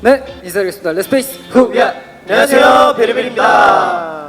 네, 인사드리겠습니다. 레스페이스 후야 안녕하세요 베리베리입니다.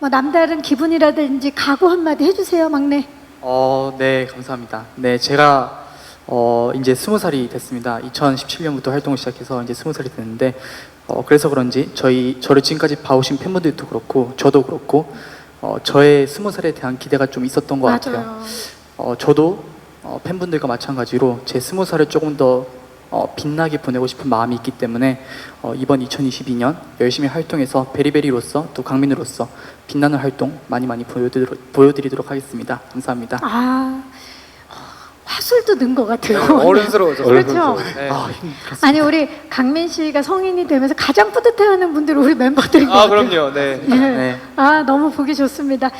뭐 남다른 기분이라든지 각오 한마디 해주세요, 막내. 어, 네, 감사합니다. 네, 제가 어, 이제 스무 살이 됐습니다. 2017년부터 활동을 시작해서 이제 스무 살이 됐는데, 어, 그래서 그런지 저희 저를 지금까지 봐오신 팬분들도 그렇고, 저도 그렇고, 어, 저의 스무 살에 대한 기대가 좀 있었던 것 같아요. 맞아요. 어, 저도 어, 팬분들과 마찬가지로 제 스무 살을 조금 더 어, 빛나게 보내고 싶은 마음이 있기 때문에 어, 이번 2022년 열심히 활동해서 베리베리로서 또 강민으로서 빛나는 활동 많이 많이 보여드리도록, 보여드리도록 하겠습니다. 감사합니다. 아 화술도 는 것 같아요. 어른스러워져. 그렇죠. 네. 아, 힘- 아니 우리 강민 씨가 성인이 되면서 가장 뿌듯해하는 분들은 우리 멤버들인 것 아 같아요. 그럼요. 네. 예. 네. 아 너무 보기 좋습니다.